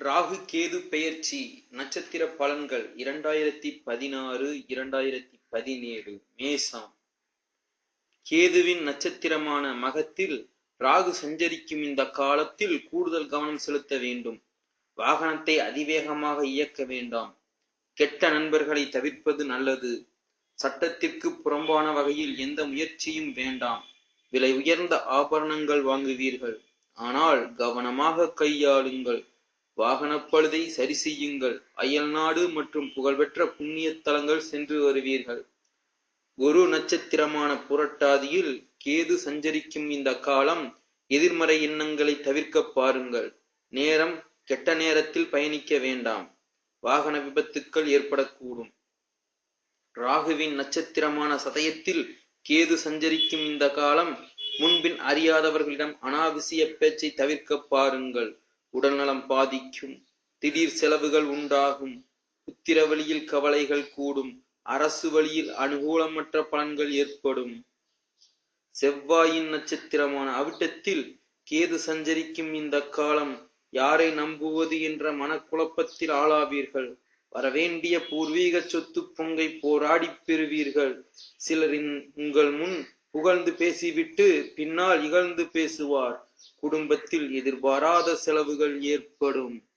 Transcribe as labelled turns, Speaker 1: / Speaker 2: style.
Speaker 1: ராகு கேது பெயர்ச்சி நட்சத்திர பலன்கள் இரண்டாயிரத்தி பதினாறு இரண்டாயிரத்தி பதினேழு மேசம். கேதுவின் நட்சத்திரமான மகத்தில் ராகு சஞ்சரிக்கும் இந்த காலத்தில் கூடுதல் கவனம் செலுத்த வேண்டும். வாகனத்தை அதிவேகமாக இயக்க வேண்டாம். கெட்ட நண்பர்களை தவிர்ப்பது நல்லது. சட்டத்திற்கு புறம்பான வகையில் எந்த முயற்சியும் வேண்டாம். விலை உயர்ந்த ஆபரணங்கள் வாங்குவீர்கள். ஆனால் கவனமாக கையாளுங்கள். வாகனப் பழுதை சரி செய்யுங்கள். அயல்நாடு மற்றும் புகழ்பெற்ற புண்ணிய தலங்கள் சென்று வருவீர்கள். குரு நட்சத்திரமான புரட்டாதியில் கேது சஞ்சரிக்கும் இந்த காலம் எதிர்மறை எண்ணங்களை தவிர்க்க பாருங்கள். நேரம் கெட்ட நேரத்தில் பயணிக்க வேண்டாம். வாகன விபத்துக்கள் ஏற்படக்கூடும். ராகுவின் நட்சத்திரமான சதயத்தில் கேது சஞ்சரிக்கும் இந்த காலம் முன்பின் அறியாதவர்களிடம் அனாவசிய பேச்சை தவிர்க்க பாருங்கள். உடல்நலம் பாதிக்கும். திடீர் செலவுகள் உண்டாகும். புத்திர வழியில் கவலைகள் கூடும். அரசு வழியில் அனுகூலமற்ற பலன்கள் ஏற்படும். செவ்வாயின் நட்சத்திரமான அவிட்டத்தில் கேது சஞ்சரிக்கும் இந்த காலம் யாரை நம்புவது என்ற மனக்குழப்பத்தில் ஆளாவீர்கள். வரவேண்டிய பூர்வீக சொத்து பொங்கை போராடி பெறுவீர்கள். சிலரின் உங்கள் முன் புகழ்ந்து பேசிவிட்டு பின்னால் இகழ்ந்து பேசுவார். குடும்பத்தில் எதிர்பாராத செலவுகள் ஏற்படும்.